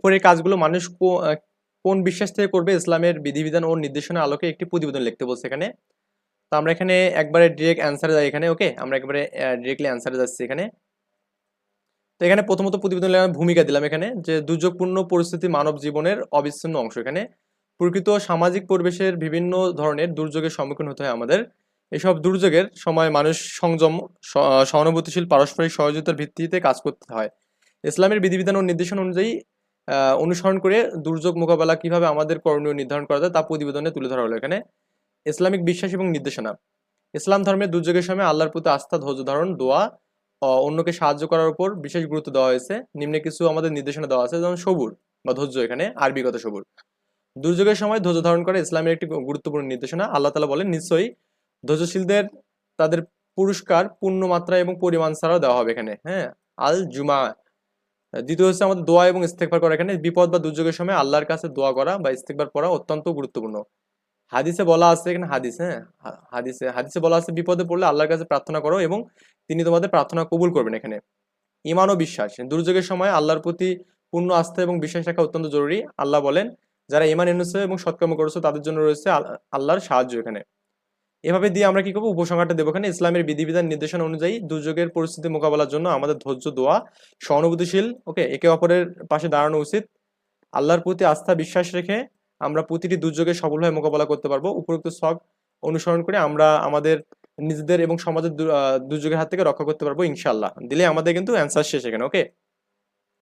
উপরের কাজগুলো মানুষ কোন বিশ্বাস থেকে করবে ইসলামের বিধিবিধান ও নির্দেশনা আলোকে একটি প্রতিবেদন লিখতে বলছে এখানে। তো আমরা এখানে একবারে ডিরেক্ট অ্যান্সারে যাই এখানে ওকে আমরা একবারে ডিরেক্টলি অ্যান্সারে যাচ্ছি এখানে। তো এখানে প্রথমত প্রতিবেদন ভূমিকা দিলাম এখানে, যে দুর্যোগপূর্ণ পরিস্থিতি মানব জীবনের অবিচ্ছিন্ন অংশ এখানে। প্রকৃত সামাজিক পরিবেশের বিভিন্ন ধরনের দুর্যোগের সম্মুখীন হতে হয় আমাদের। এসব দুর্যোগের সময় মানুষ সংযম সহানুভূতিশীল, পারস্পরিক সহযোগিতার ভিত্তিতে কাজ করতে হয়। ইসলামের বিধিবিধান ও নির্দেশন অনুযায়ী অনুসরণ করে দুর্যোগ মোকাবেলা কীভাবে আমাদের করণীয় নির্ধারণ করা যায় তা প্রতিবেদনে তুলে ধরা হলো এখানে। ইসলামিক বিশ্বাস এবং নির্দেশনা। ইসলাম ধর্মের দুর্যোগের সময় আল্লাহর প্রতি আস্থা, ধৈর্য ধারণ, দোয়া অন্যকে সাহায্য করার উপর বিশেষ গুরুত্ব দেওয়া হয়েছে। নিম্নে কিছু আমাদের নির্দেশনা দেওয়া আছে, যেমন সবুর বা ধৈর্য এখানে আরবিগত সবুর। দুর্যোগের সময় ধৈর্য ধারণ করে ইসলামের একটি গুরুত্বপূর্ণ নির্দেশনা। আল্লাহ তালা বলেন, নিশ্চয়ই ধৈর্যশীলদের তাদের পুরস্কার পূর্ণ মাত্রা এবং পরিমাণ ছাড়াও দেওয়া হবে এখানে। হ্যাঁ আল জুমা দ্বিতীয় হচ্ছে আমাদের দোয়া এবং ইস্তেকবার করা। এখানে বিপদ বা দুর্যোগের সময় আল্লাহর কাছে দোয়া করা বা ইস্তেকবার পড়া অত্যন্ত গুরুত্বপূর্ণ। হাদিসে বলা আছে, এখানে হাদিস হ্যাঁ? হাদিসে হাদিসে বলা আছে, বিপদে পড়লে আল্লাহর কাছে প্রার্থনা করো এবং তিনি তোমাদের প্রার্থনা কবুল করবেন এখানে। ইমান ও বিশ্বাস, দুর্যোগের সময় আল্লাহর প্রতি পূর্ণ আস্থা এবং বিশ্বাস রাখা অত্যন্ত জরুরি। আল্লাহ বলেন, যারা ইমান এনেছে এবং সৎকর্ম করেছে তাদের জন্য রয়েছে আল- আল্লাহর সাহায্য এখানে। এভাবে দিয়ে আমরা কি করব? উপসংহারটা দেবো এখানে। ইসলামের বিধিবিধান নির্দেশনা অনুযায়ী দুর্যোগের পরিস্থিতি মোকাবেলার জন্য আমাদের ধৈর্য, দোয়া, সহানুভূতিশীল, ওকে, একে অপরের পাশে দাঁড়ানো উচিত। আল্লাহর প্রতি আস্থা, বিশ্বাস রেখে আমরা প্রতিটি দুর্যোগের সফলভাবে মোকাবেলা করতে পারব। উপরোক্ত সব অনুসরণ করে আমরা আমাদের নিজেদের এবং সমাজের দুর্যোগের হাত থেকে রক্ষা করতে পারব ইনশাল্লাহ দিলে আমাদের কিন্তু অ্যান্সার শেষ এখানে, ওকে?